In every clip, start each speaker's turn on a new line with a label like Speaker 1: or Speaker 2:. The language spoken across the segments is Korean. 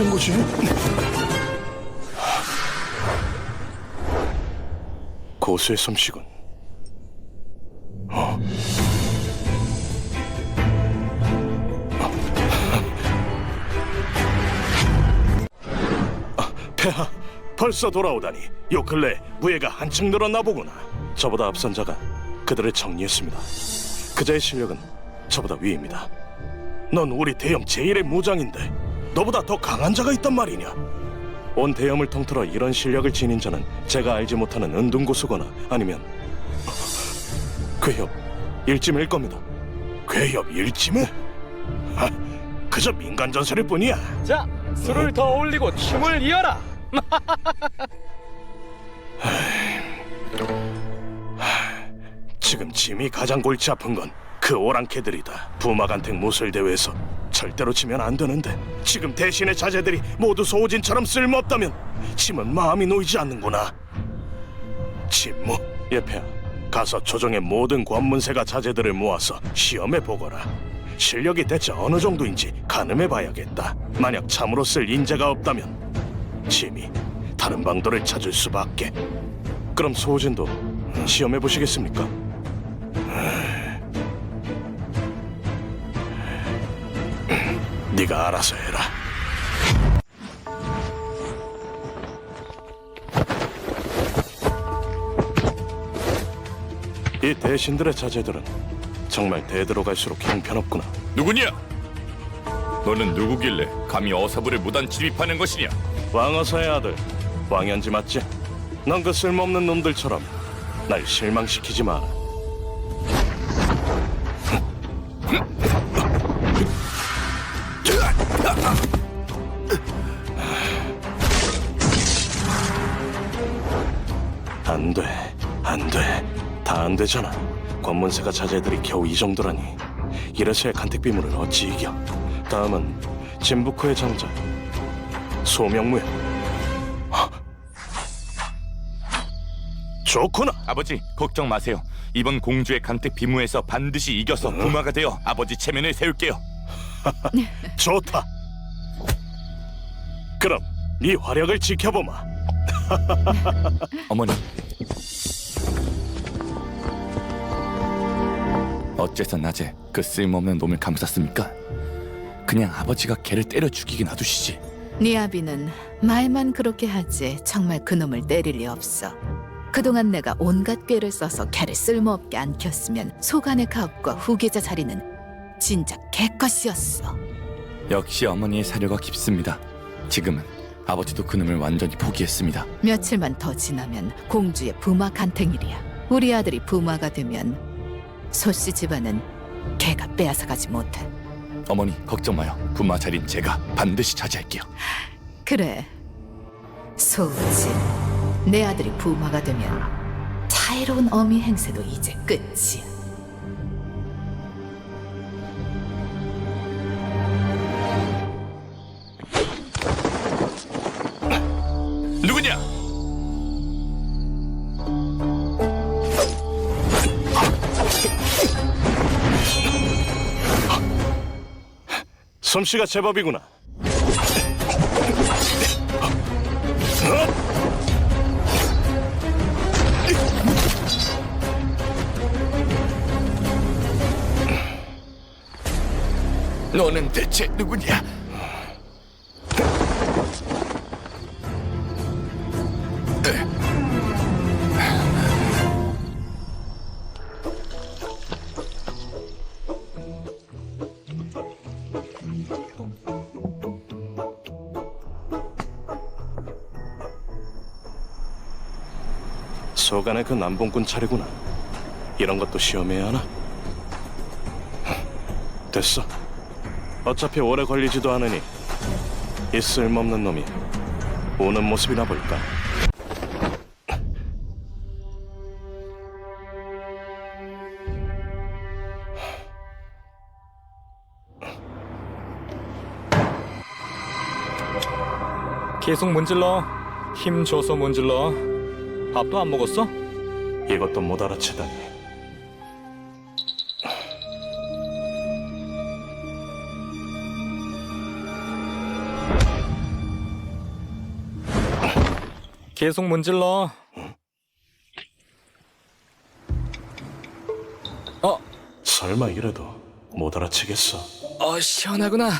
Speaker 1: 된 거지? 고수의 솜씨군. 어? 아, 폐하, 벌써 돌아오다니 요 근래 무예가 한층 늘었나 보구나. 저보다 앞선 자가 그들을 정리했습니다. 그자의 실력은 저보다 위입니다. 넌 우리 대염 제1의 무장인데 너보다 더 강한 자가 있단 말이냐? 온 대염을 통틀어 이런 실력을 지닌 자는 제가 알지 못하는 은둔고수거나 아니면 괴협 일찜일 겁니다. 괴협 일찜을? 하, 그저 민간 전설일 뿐이야.
Speaker 2: 자, 술을 더 올리고 춤을 이어라.
Speaker 1: 지금 짐이 가장 골치 아픈 건 그 오랑캐들이다. 부마간택 무술 대회에서 절대로 지면 안 되는데 지금 대신의 자제들이 모두 소진처럼 쓸모없다면 짐은 마음이 놓이지 않는구나. 침무 예패야 가서 조정의 모든 관문세가 자제들을 모아서 시험해 보거라. 실력이 대체 어느 정도인지 가늠해 봐야겠다. 만약 참으로 쓸 인재가 없다면 짐이 다른 방도를 찾을 수밖에. 그럼 소진도 시험해 보시겠습니까? 네가 알아서 해라. 이 대신들의 자제들은 정말 대대로 갈수록 형편없구나.
Speaker 3: 누구냐? 너는 누구길래 감히 어사부를 무단 침입하는 것이냐?
Speaker 1: 왕어사의 아들 왕현지 맞지? 넌 그 쓸모없는 놈들처럼 날 실망시키지 마 안 돼, 안 돼, 다 안 되잖아. 관문세가 자제들이 겨우 이 정도라니. 이래서야 간택비물을 어찌 이겨? 다음은 진부코의 장자 소명무야. 헉! 좋구나.
Speaker 3: 아버지 걱정 마세요. 이번 공주의 간택 비무에서 반드시 이겨서 부마가 되어 아버지 체면을 세울게요.
Speaker 1: 좋다. 그럼 네 활약을 지켜보마.
Speaker 3: 어머니. 어째서 낮에 그 쓸모없는 놈을 감쌌습니까? 그냥 아버지가 걔를 때려 죽이게 놔두시지.
Speaker 4: 네 아비는 말만 그렇게 하지 정말 그놈을 때릴 리 없어. 그동안 내가 온갖 꾀를 써서 걔를 쓸모없게 안 켰으면 소간의 가업과 후계자 자리는 진짜 개것이었어.
Speaker 3: 역시 어머니의 사려가 깊습니다. 지금은 아버지도 그놈을 완전히 포기했습니다.
Speaker 4: 며칠만 더 지나면 공주의 부마 간택일이야. 우리 아들이 부마가 되면 소씨 집안은 걔가 빼앗아가지 못해.
Speaker 3: 어머니 걱정 마요. 부마 자린 제가 반드시 차지할게요.
Speaker 4: 그래. 소진, 내 아들이 부마가 되면 자유로운 어미 행세도 이제 끝이야.
Speaker 1: 솜씨가 제법이구나.
Speaker 3: 너는 대체 누구냐?
Speaker 1: 소간의 그 남봉꾼 차례구나. 이런 것도 시험해야 하나? 됐어. 어차피 오래 걸리지도 않으니 이 쓸모없는 놈이 우는 모습이나 볼까?
Speaker 2: 계속 문질러. 힘 줘서 문질러. 밥도 안 먹었어?
Speaker 1: 이것도 못 알아채다니.
Speaker 5: 계속 문질러. 어,
Speaker 1: 설마 이래도 못 알아채겠어.
Speaker 5: 어 시원하구나.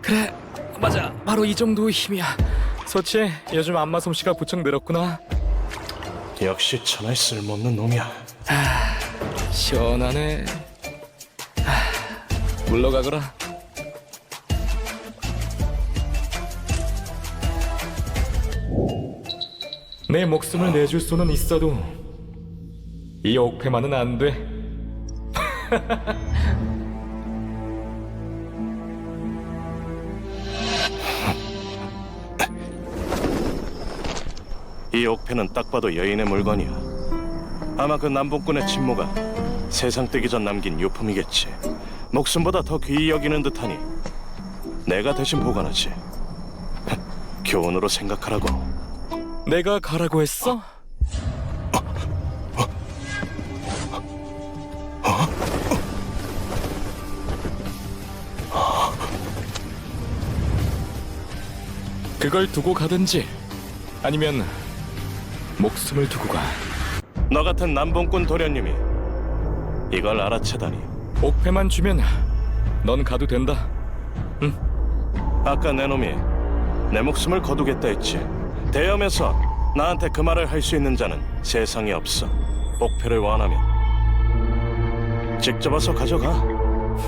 Speaker 5: 그래, 맞아. 바로 이 정도 힘이야. 서치, 요즘 안마 솜씨가 부쩍 늘었구나.
Speaker 1: 역시 천하의 쓸모없는 놈이야.
Speaker 5: 시원하네. 하, 물러가거라. 내 목숨을 내줄 수는 있어도 이 옥패만은 안 돼.
Speaker 1: 이 옥패는 딱 봐도 여인의 물건이야. 아마 그 남봉꾼의 친모가 세상 뜨기 전 남긴 유품이겠지. 목숨보다 더 귀히 여기는 듯하니 내가 대신 보관하지. 교훈으로 생각하라고.
Speaker 5: 내가 가라고 했어? 그걸 두고 가든지 아니면 목숨을 두고 가.
Speaker 1: 너 같은 남봉꾼 도련님이 이걸 알아채다니.
Speaker 5: 옥패만 주면 넌 가도 된다.
Speaker 1: 아까 내 놈이 내 목숨을 거두겠다 했지. 대염에서 나한테 그 말을 할 수 있는 자는 세상에 없어. 옥패를 원하면 직접 와서 가져가.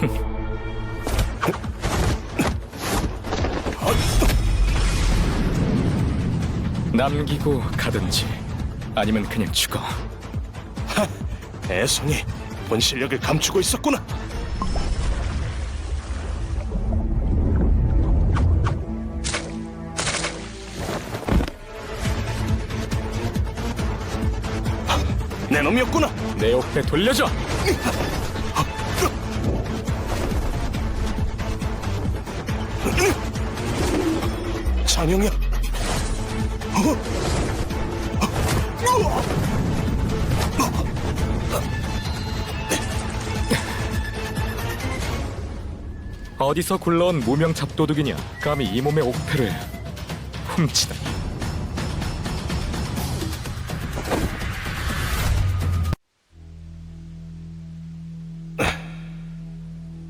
Speaker 5: 남기고 가든지 아니면 그냥 죽어.
Speaker 1: 애송이 본 실력을 감추고 있었구나. 내 놈이었구나.
Speaker 5: 내 옥패 돌려줘.
Speaker 1: 찬영이야.
Speaker 5: 어디서 굴러온 무명 잡도둑이냐? 감히 이 몸의 옥패를 훔치다니.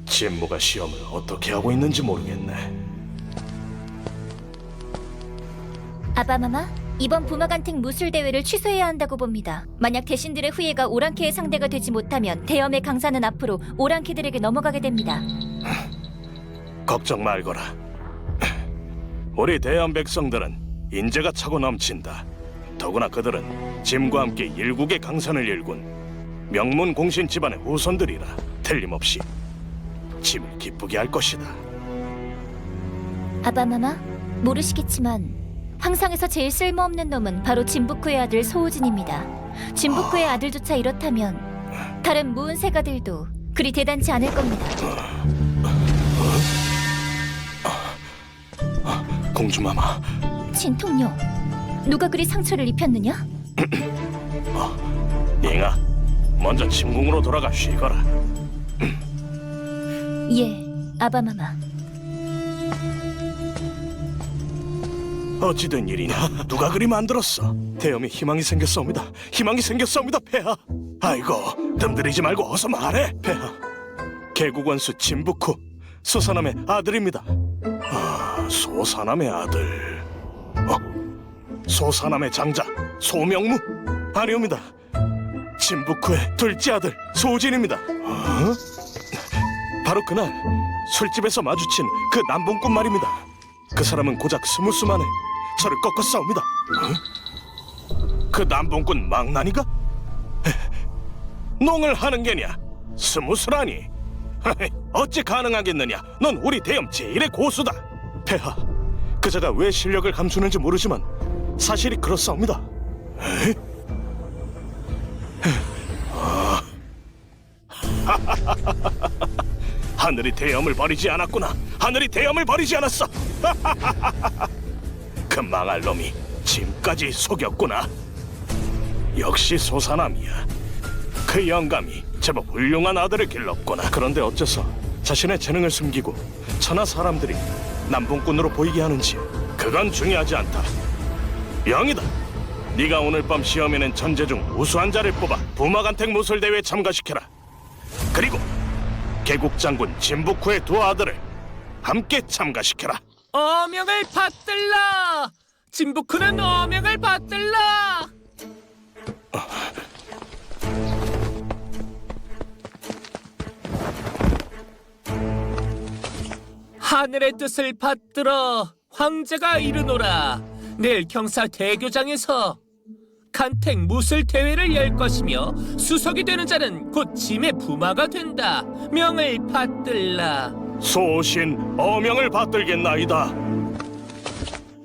Speaker 1: 진무가 시험을 어떻게 하고 있는지 모르겠네.
Speaker 6: 아바마마, 이번 부마간택 무술 대회를 취소해야 한다고 봅니다. 만약 대신들의 후예가 오랑캐의 상대가 되지 못하면 대염의 강사는 앞으로 오랑캐들에게 넘어가게 됩니다.
Speaker 1: 걱정 말거라. 우리 대한 백성들은 인재가 차고 넘친다. 더구나 그들은 짐과 함께 일국의 강산을 일군 명문 공신 집안의 후손들이라 틀림없이 짐을 기쁘게 할 것이다.
Speaker 6: 아바마마, 모르시겠지만 황상에서 제일 쓸모없는 놈은 바로 진부쿠의 아들 소우진입니다. 진부쿠의 아들조차 이렇다면 다른 무은 세가들도 그리 대단치 않을 겁니다.
Speaker 1: 공주마마,
Speaker 6: 진통요, 누가 그리 상처를 입혔느냐?
Speaker 1: 잉아, 먼저 침궁으로 돌아가 쉬거라.
Speaker 6: 예, 아바마마.
Speaker 1: 어찌된 일이냐? 누가 그리 만들었어? 대염이 희망이 생겼사옵니다. 희망이 생겼사옵니다, 폐하. 아이고, 뜸들이지 말고 어서 말해, 폐하. 개국원수 진부쿠 소사남의 아들입니다. 아, 소사남의 아들. 어? 소사남의 장자 소명무? 아니옵니다. 진부쿠의 둘째 아들 소진입니다. 어? 바로 그날 술집에서 마주친 그 남봉꾼 말입니다. 그 사람은 고작 스무 수 만에 저를 꺾어 싸웁니다. 어? 그 남봉꾼 망나니가? 에, 농을 하는 게냐? 스무 수라니? 어찌 가능하겠느냐? 넌 우리 대염 제일의 고수다. 폐하, 그자가 왜 실력을 감추는지 모르지만 사실이 그렇사옵니다. 하늘이 대염을 버리지 않았구나. 하늘이 대염을 버리지 않았어. 그 망할 놈이 짐까지 속였구나. 역시 소사남이야. 그 영감이 제법 훌륭한 아들을 길렀구나. 그런데 어째서 자신의 재능을 숨기고 천하 사람들이 남봉꾼으로 보이게 하는지 그건 중요하지 않다. 명이다. 네가 오늘 밤 시험에는 전제 중 우수한 자를 뽑아 부마간택 무술 대회에 참가시켜라. 그리고 개국 장군 진북후의 두 아들을 함께 참가시켜라.
Speaker 2: 어명을 받들라. 진북후는 어명을 받들라. 하늘의 뜻을 받들어 황제가 이르노라. 내일 경사 대교장에서 간택 무술 대회를 열 것이며 수석이 되는 자는 곧 짐의 부마가 된다. 명을 받들라.
Speaker 1: 소신 어명을 받들겠나이다.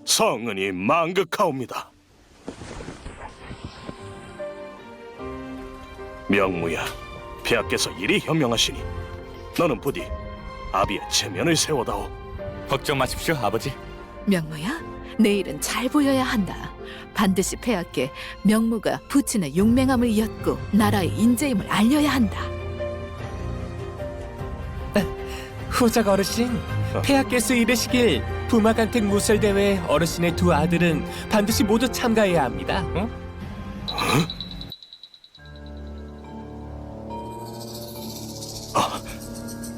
Speaker 1: 성은이 망극하옵니다. 명무야, 폐하께서 이리 현명하시니 너는 부디 아비의 체면을 세워다오.
Speaker 3: 걱정 마십시오, 아버지.
Speaker 4: 명무야, 내일은 잘 보여야 한다. 반드시 폐하께 명무가 부친의 용맹함을 이었고 나라의 인재임을 알려야 한다.
Speaker 2: 후작 어르신, 폐하께서 이르시길 부마간택 무술 대회 어르신의 두 아들은 반드시 모두 참가해야 합니다. 어?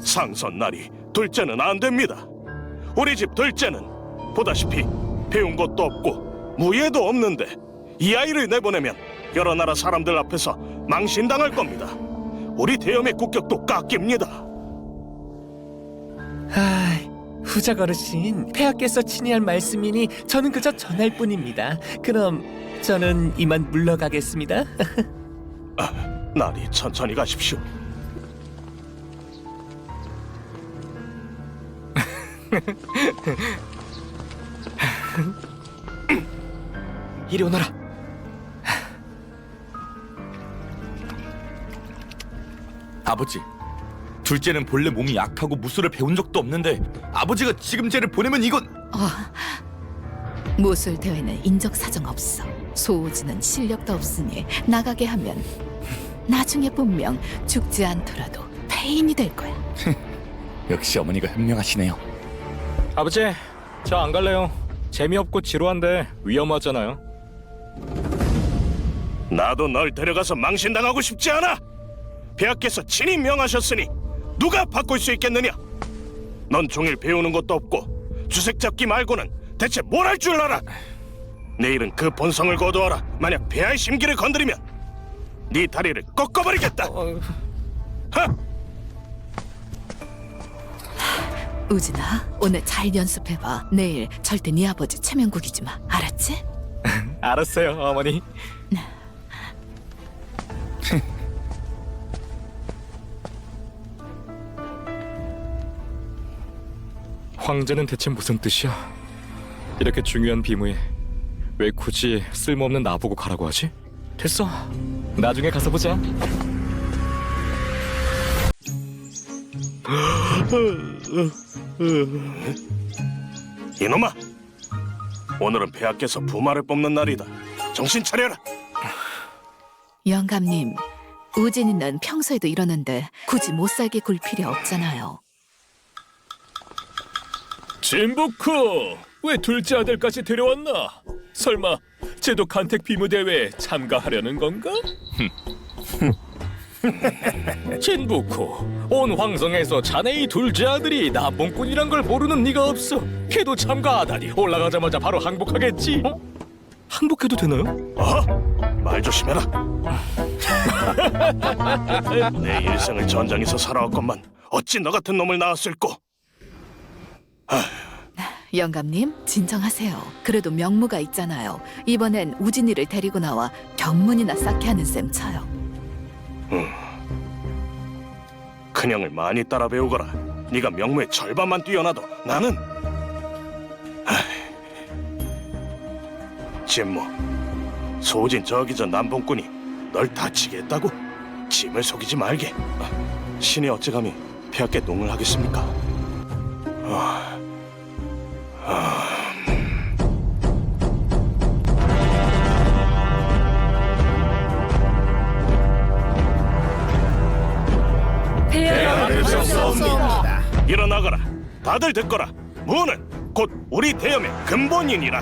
Speaker 1: 상선 날이 둘째는 안 됩니다. 우리 집 둘째는 보다시피 배운 것도 없고 무예도 없는데 이 아이를 내보내면 여러 나라 사람들 앞에서 망신당할 겁니다. 우리 대염의 국격도 깎입니다.
Speaker 2: 아, 후작 어르신, 폐하께서 친히 할 말씀이니 저는 그저 전할 뿐입니다. 그럼 저는 이만 물러가겠습니다.
Speaker 1: 날이 천천히 가십시오.
Speaker 2: 이리 오너라.
Speaker 3: 아버지, 둘째는 본래 몸이 약하고 무술을 배운 적도 없는데 아버지가 지금 쟤를 보내면 이건
Speaker 4: 무술 대회는 인적 사정 없어. 소우지는 실력도 없으니 나가게 하면 나중에 분명 죽지 않더라도 폐인이 될 거야.
Speaker 3: 역시 어머니가 현명하시네요.
Speaker 2: 아버지, 저 안 갈래요. 재미없고 지루한데 위험하잖아요.
Speaker 1: 나도 널 데려가서 망신당하고 싶지 않아. 폐하께서 친히 명하셨으니 누가 바꿀 수 있겠느냐? 넌 종일 배우는 것도 없고 주색 잡기 말고는 대체 뭘 할 줄 알아? 내일은 그 본성을 거두어라. 만약 폐하의 심기를 건드리면 네 다리를 꺾어버리겠다. 하!
Speaker 4: 우진아, 오늘 잘 연습해봐. 내일 절대 네 아버지 구기지 마. 알았지?
Speaker 2: 알았어요, 어머니. 황제는 대체 무슨 뜻이야? 이렇게 중요한 비무에 왜 굳이 쓸모없는 나보고 가라고 하지? 됐어. 나중에 가서 보자.
Speaker 1: 이놈아, 오늘은 폐하께서 부마를 뽑는 날이다. 정신 차려라.
Speaker 4: 영감님, 우진이는 평소에도 이러는데 굳이 못 살게 굴 필요 없잖아요.
Speaker 2: 진북후 왜 둘째 아들까지 데려왔나? 설마 쟤도 간택 비무 대회에 참가하려는 건가? 진북후 온 황성에서 자네의 둘째 아들이 나봉꾼이란 걸 모르는 네가 없어. 걔도 참가하다니 올라가자마자 바로 항복하겠지. 어? 항복해도 되나요?
Speaker 1: 어? 말 조심해라. 내 일생을 전장에서 살아왔건만 어찌 너 같은 놈을 낳았을꼬?
Speaker 4: 영감님, 진정하세요. 그래도 명무가 있잖아요. 이번엔 우진이를 데리고 나와 견문이나 쌓게 하는 셈 쳐요.
Speaker 1: 큰형을 많이 따라 배우거라. 네가 명무의 절반만 뛰어나도 나는 하이. 진모 소진 저기 저 남봉꾼이 널 다치게 했다고? 짐을 속이지 말게. 아, 신이 어찌 감히 폐하께 농을 하겠습니까? 아, 일어나거라. 다들 듣거라. 무는 곧 우리 대염의 근본이니라.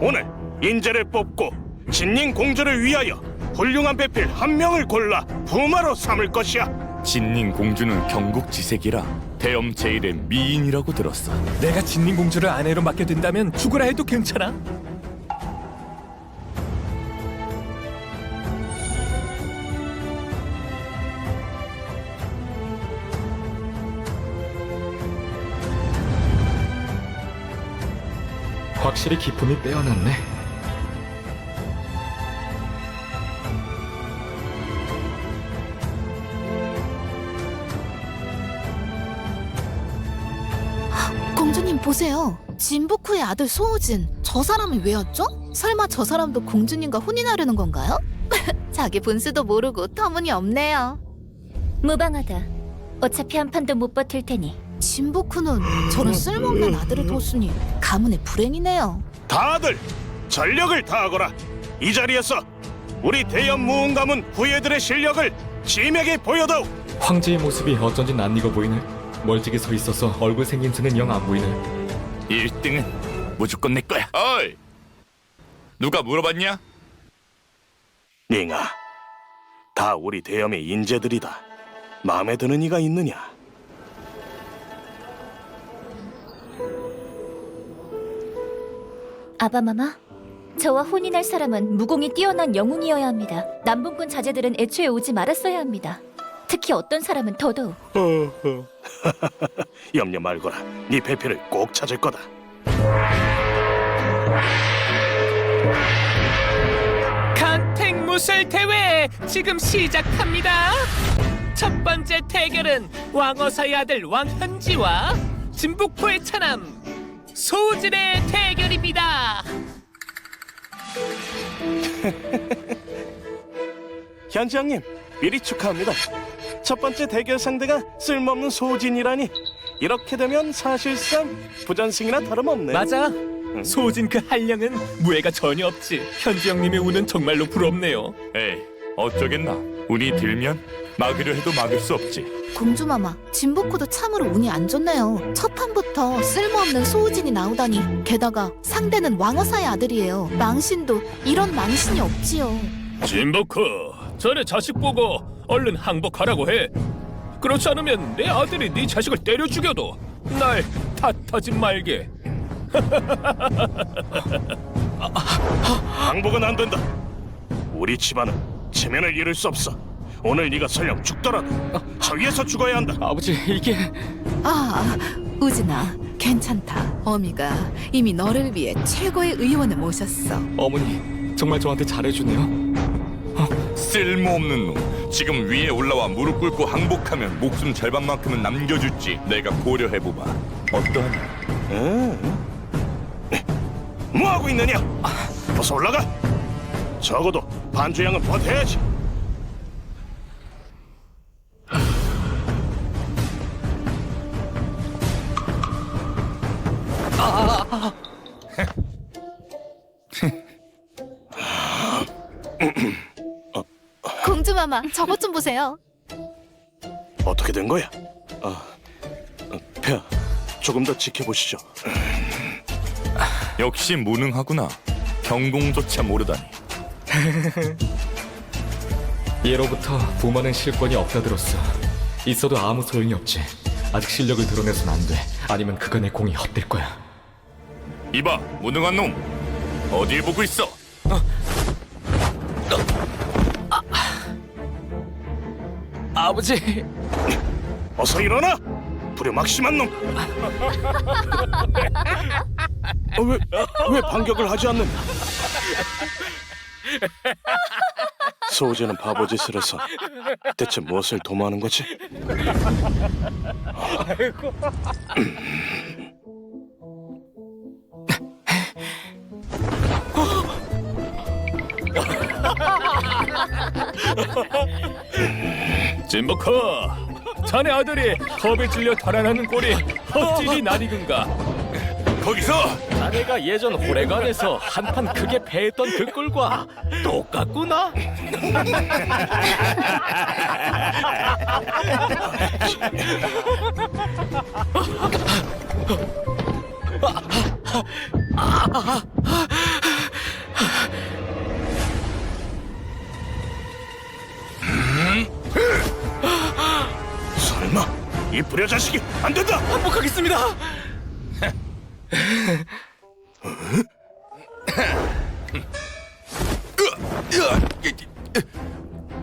Speaker 1: 오늘 인재를 뽑고 진닝 공주를 위하여 훌륭한 배필 한 명을 골라 부마로 삼을 것이야.
Speaker 3: 진닝 공주는 경국지색이라 대엄 제일의 미인이라고 들었어.
Speaker 2: 내가 진ning 공주를 아내로 맡게 된다면 죽으라 해도 괜찮아?
Speaker 7: 확실히 기품이 빼어났네.
Speaker 4: 공주님 보세요. 진북후의 아들 소우진. 저 사람이 왜였죠? 설마 저 사람도 공주님과 혼인하려는 건가요? 자기 분수도 모르고 터무니없네요.
Speaker 6: 무방하다. 어차피 한 판도 못 버틸 테니
Speaker 4: 진북후는 저런 쓸모없는 아들을 뒀으니 가문의 불행이네요.
Speaker 1: 다들 전력을 다하거라. 이 자리에서 우리 대연 무웅 가문 후예들의 실력을 지명에 보여다오.
Speaker 7: 황제의 모습이 어쩐지 낯익어 보이네. 멀찍이 서 있어서 얼굴 생긴 즈는 영 안 보이네.
Speaker 3: 1등은 무조건 내 거야. 어이! 누가 물어봤냐?
Speaker 1: 닝아, 다 우리 대염의 인재들이다. 마음에 드는 이가 있느냐?
Speaker 6: 아바마마 저와 혼인할 사람은 무공이 뛰어난 영웅이어야 합니다. 남분군 자제들은 애초에 오지 말았어야 합니다. 특히 어떤 사람은 더더욱
Speaker 1: 염려 말거라. 네 배필을 꼭 찾을 거다.
Speaker 2: 간택 무술 대회 지금 시작합니다. 첫 번째 대결은 왕어사의 아들 왕현지와 진북포의 차남 소진의 대결입니다.
Speaker 1: 현지장님, 미리 축하합니다. 첫 번째 대결 상대가 쓸모없는 소진이라니. 이렇게 되면 사실상 부전승이나 다름없네.
Speaker 2: 맞아. 소진 그 한량은 무해가 전혀 없지. 현지 형님의 운은 정말로 부럽네요.
Speaker 3: 에이, 어쩌겠나. 운이 들면 막으려 해도 막을 수 없지.
Speaker 4: 공주마마, 진북후도 참으로 운이 안 좋네요. 첫 판부터 쓸모없는 소우진이 나오다니. 게다가 상대는 왕어사의 아들이에요. 망신도 이런 망신이 없지요.
Speaker 2: 진버크, 전에 자식 보고 얼른 항복하라고 해. 그렇지 않으면 내 아들이 네 자식을 때려 죽여도 날 탓하지 말게.
Speaker 1: 항복은 안 된다. 우리 집안은 체면을 잃을 수 없어. 오늘 네가 설령 죽더라도 저 위에서 죽어야 한다.
Speaker 7: 아버지 이게
Speaker 4: 아, 우진아, 괜찮다. 어미가 이미 너를 위해 최고의 의원을 모셨어.
Speaker 7: 어머니 정말 저한테 잘해주네요.
Speaker 3: 쓸모없는 놈. 지금 위에 올라와 무릎 꿇고 항복하면 목숨 절반만큼은 남겨줄지 내가 고려해보마. 어떠하냐?
Speaker 1: 응? 뭐 하고 있느냐? 어서 올라가. 적어도 반주양은 버텨야지.
Speaker 4: 공주 마마, 저것 좀 보세요.
Speaker 1: 어떻게 된 거야? 아, 어, 폐하, 조금 더 지켜보시죠.
Speaker 3: 역시 무능하구나. 경공조차 모르다니.
Speaker 7: 예로부터 부모는 실권이 없다 들었어. 있어도 아무 소용이 없지. 아직 실력을 드러내선 안 돼. 아니면 그간의 공이 헛될 거야.
Speaker 3: 이봐, 무능한 놈. 어딜 보고 있어?
Speaker 7: 아버지
Speaker 1: 어서 일어나! 불효막심한 놈! 어, 왜, 왜 반격을 하지 않는? 소우재는 바보짓을 해서 대체 무엇을 도모하는 거지?
Speaker 2: 진버크, 자네 아들이 겁에 질려 달아나는 꼴이 어찌리 낯익은가?
Speaker 3: 거기서
Speaker 7: 아내가 예전 호래관에서 한판 크게 패했던 그 꼴과 똑같구나.
Speaker 1: 설마 이 불효자식이 안 된다.
Speaker 7: 반복하겠습니다.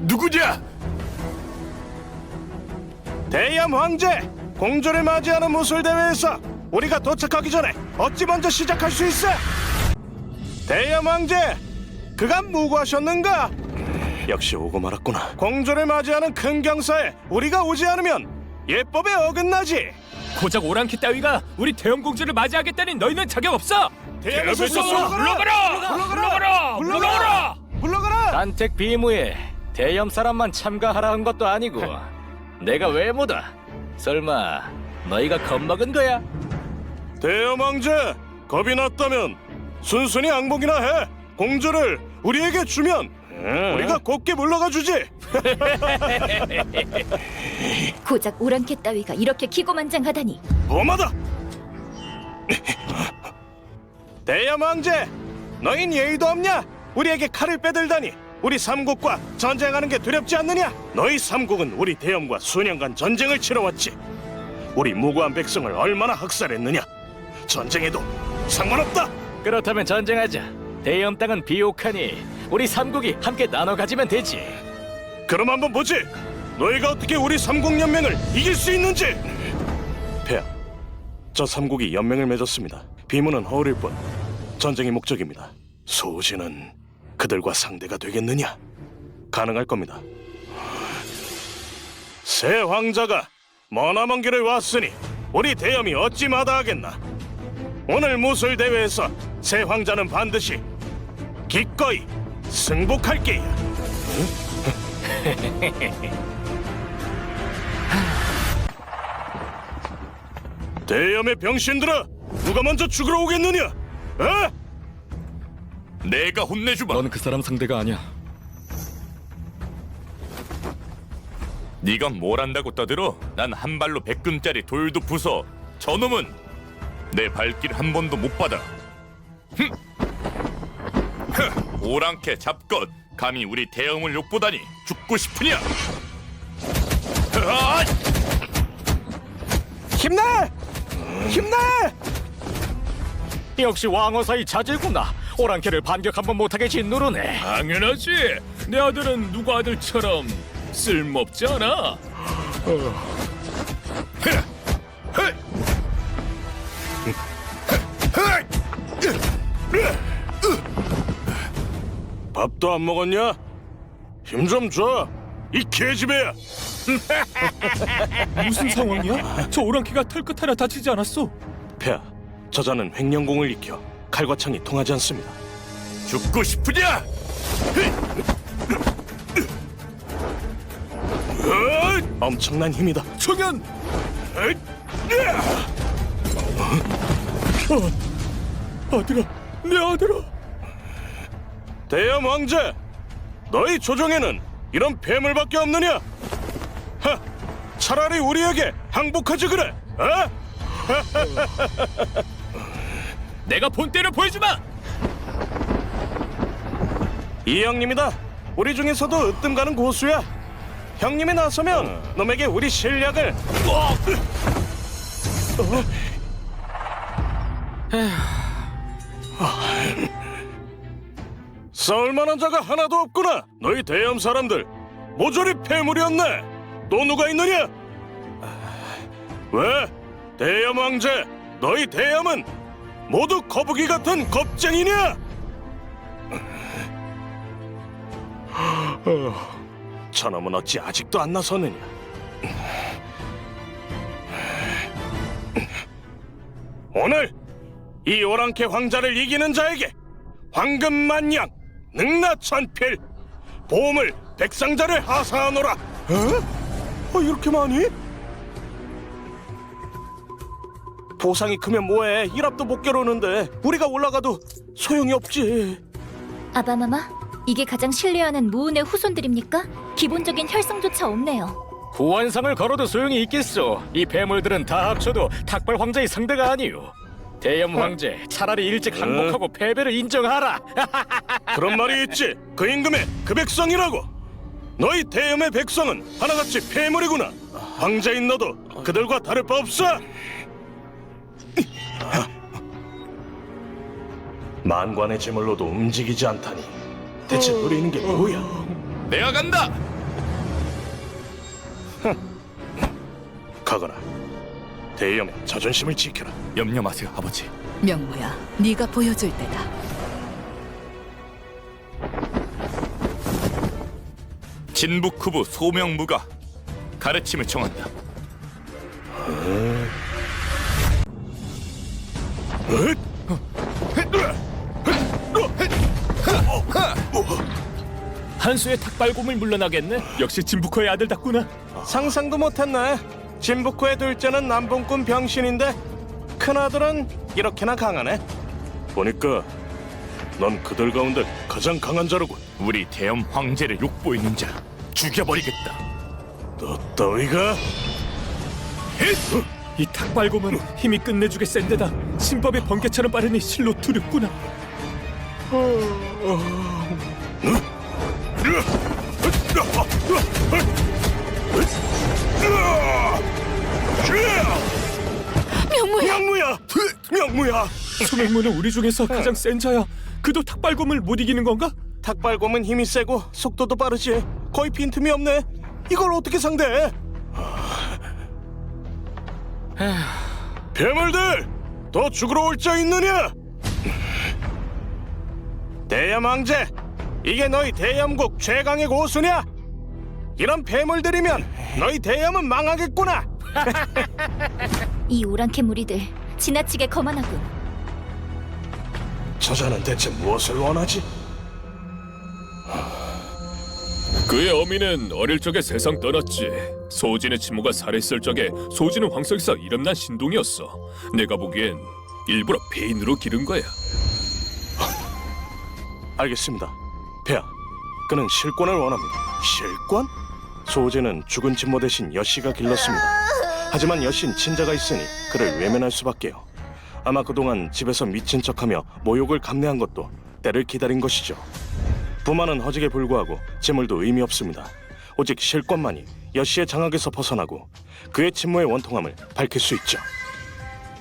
Speaker 3: 누구냐?
Speaker 1: 대염 황제 공주를 맞이하는 무술 대회에서 우리가 도착하기 전에 어찌 먼저 시작할 수 있어? 대염 황제 그간 무고하셨는가? 역시 오고 말았구나. 공주를 맞이하는 큰 경사에 우리가 오지 않으면 예법에 어긋나지.
Speaker 2: 고작 오랑캐 따위가 우리 대형 공주를 맞이하겠다니 너희는 자격 없어.
Speaker 1: 대염에서
Speaker 2: 물러가라! 물러가라! 물러가라!
Speaker 1: 물러가라.
Speaker 5: 단택 비무에 대염 사람만 참가하라 한 것도 아니고 내가 왜 못와? 설마 너희가 겁먹은 거야?
Speaker 1: 대염 황제 겁이 났다면 순순히 항복이나 해. 공주를 우리에게 주면 우리가 곱게 물러가 주지.
Speaker 6: 고작 오랑캐 따위가 이렇게 기고만장하다니
Speaker 1: 엄하다. 대염 황제, 너흰 예의도 없냐? 우리에게 칼을 빼들다니. 우리 삼국과 전쟁하는 게 두렵지 않느냐? 너희 삼국은 우리 대염과 수년간 전쟁을 치러왔지. 우리 무고한 백성을 얼마나 학살했느냐? 전쟁에도 상관없다.
Speaker 5: 그렇다면 전쟁하자. 대염 땅은 비옥하니 우리 삼국이 함께 나눠 가지면 되지.
Speaker 1: 그럼 한번 보지. 너희가 어떻게 우리 삼국 연맹을 이길 수 있는지. 폐하, 저 삼국이 연맹을 맺었습니다. 비문은 허울일 뿐. 전쟁이 목적입니다. 소진은 그들과 상대가 되겠느냐? 가능할 겁니다. 새 황자가 머나먼 길을 왔으니 우리 대염이 어찌 마다하겠나? 오늘 무술 대회에서 새 황자는 반드시 기꺼이 승복할 게야. 대염의 병신들아, 누가 먼저 죽으러 오겠느냐? 어?
Speaker 3: 내가 혼내주마.
Speaker 7: 넌 그 사람 상대가 아니야.
Speaker 3: 네가 뭘 안다고 떠들어? 난 한 발로 백금짜리 돌도 부숴. 저놈은 내 발길 한 번도 못 받아. 흠. 흐, 오랑캐 잡것 감히 우리 대형을 욕보다니 죽고 싶으냐? 아!
Speaker 1: 힘내! 힘내!
Speaker 5: 역시 왕어사의 자질구나. 오랑캐를 반격 한번 못하게 짓누르네.
Speaker 2: 당연하지. 내 아들은 누구 아들처럼 쓸모없지 않아.
Speaker 1: 밥도 안 먹었냐? 힘 좀 줘. 이 개집애야.
Speaker 2: 무슨 상황이야? 저 오랑캐가 털끝 하나 다치지 않았어.
Speaker 1: 폐하, 저자는 횡령공을 익혀 칼과 창이 통하지 않습니다.
Speaker 3: 죽고 싶으냐?
Speaker 1: 으, 엄청난 힘이다. 으, 으아!
Speaker 2: 아들아, 내 아들아.
Speaker 1: 대염 왕제, 너희 조정에는 이런 폐물밖에 없느냐? 하, 차라리 우리에게 항복하지 그래. 어?
Speaker 2: 내가 본때를 보여주마.
Speaker 1: 이 형님이다. 우리 중에서도 으뜸 가는 고수야. 형님이 나서면 놈에게 우리 실력을 싸울 만한 자가 하나도 없구나. 너희 대염 사람들 모조리 폐물이었네. 또 누가 있느냐? 왜? 대염 왕제, 너희 대염은 모두 거북이 같은 겁쟁이냐? 저놈은 어찌 아직도 안 나서느냐? 오늘 이 오랑캐 황자를 이기는 자에게 황금 만냥, 능라천필, 보물, 백상자를 하사하노라. 어? 어 이렇게 많이? 보상이 크면 뭐해? 일합도 못 겨루는데 우리가 올라가도 소용이 없지.
Speaker 6: 아바마마 이게 가장 신뢰하는 무운의 후손들입니까? 기본적인 혈성조차 없네요
Speaker 5: 구원상을 걸어도 소용이 있겠소. 이 괴물들은 다 합쳐도 탁발 황제의 상대가 아니오. 대염 황제, 차라리 일찍 항복하고 패배를 인정하라.
Speaker 1: 그런 말이 있지. 그 임금의 그 백성이라고. 너희 대염의 백성은 하나같이 폐물이구나. 황제인 너도 그들과 다를 바 없어. 만관의 제물로도 움직이지 않다니 대체 노리는 게 뭐야?
Speaker 3: 내가 간다.
Speaker 1: 가거나 대염의 자존심을 지켜라.
Speaker 3: 염려 마세요, 아버지.
Speaker 4: 명무야, 네가 보여줄 때다.
Speaker 3: 진북 후부 소명무가 가르침을 청한다.
Speaker 2: 한수의 탁발곰을 물러나겠네. 역시 진부코의 아들답구나.
Speaker 1: 상상도 못했네. 진북구의 둘째는 남봉꾼 병신인데 큰아들은 이렇게나 강하네. 보니까 넌 그들 가운데 가장 강한 자로군.
Speaker 3: 우리 대염 황제를 욕보이는 자 죽여버리겠다.
Speaker 1: 너 따위가
Speaker 2: 이 탁발곰은 힘이 끝내주게 센데다 신법의 번개처럼 빠르니 실로 두렵구나.
Speaker 4: 명
Speaker 1: 명무야, 명무야.
Speaker 2: 수맹무는 우리 중에서 가장 센 자야. 그도 탁발곰을 못 이기는 건가?
Speaker 1: 탁발곰은 힘이 세고 속도도 빠르지. 거의 빈틈이 없네. 이걸 어떻게 상대해? 괴물들, 더 죽으러 올 자 있느냐? 대염 황제, 이게 너희 대염국 최강의 고수냐? 이런 괴물들이면 너희 대염은 망하겠구나.
Speaker 6: 이 오랑캐 무리들 지나치게 거만하군.
Speaker 1: 저자는 대체 무엇을 원하지?
Speaker 2: 그의 어미는 어릴 적에 세상 떠났지. 소진의 친모가 살해했을 적에 소진은 황석에서 이름난 신동이었어. 내가 보기엔 일부러 배인으로 기른 거야.
Speaker 1: 알겠습니다. 폐하, 그는 실권을 원합니다. 실권? 소재는 죽은 친모 대신 여씨가 길렀습니다. 하지만 여신 친자가 있으니 그를 외면할 수밖에요. 아마 그동안 집에서 미친 척하며 모욕을 감내한 것도 때를 기다린 것이죠. 부마는 허직에 불구하고 재물도 의미 없습니다. 오직 실권만이 여씨의 장악에서 벗어나고 그의 친모의 원통함을 밝힐 수 있죠.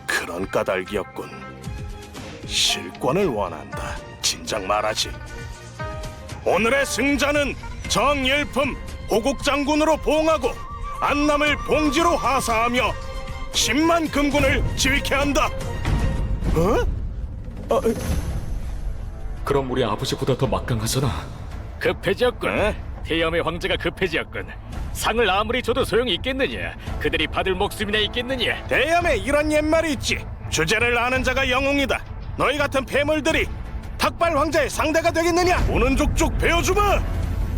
Speaker 1: 그런 까닭이었군. 실권을 원한다. 진작 말하지. 오늘의 승자는 정일품 호국 장군으로 봉하고 안남을 봉지로 하사하며 10만 금군을 지휘케 한다. 어?
Speaker 7: 그럼 우리 아버지보다 더 막강하잖아.
Speaker 5: 급해지었군.
Speaker 1: 네?
Speaker 5: 태염의 황제가 급해지었군. 상을 아무리 줘도 소용이 있겠느냐? 그들이 받을 목숨이나 있겠느냐?
Speaker 1: 대염에 이런 옛말이 있지. 주제를 아는 자가 영웅이다. 너희 같은 폐물들이 탁발 황제의 상대가 되겠느냐? 오는 족족 베어주마.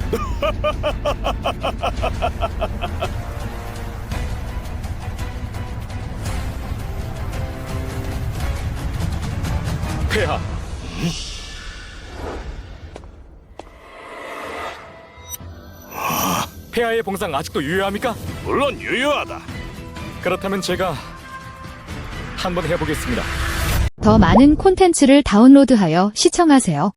Speaker 5: 폐하. 폐하의 봉상 아직도 유효합니까?
Speaker 1: 물론 유효하다.
Speaker 5: 그렇다면 제가 한번 해보겠습니다.
Speaker 8: 더 많은 콘텐츠를 다운로드하여 시청하세요.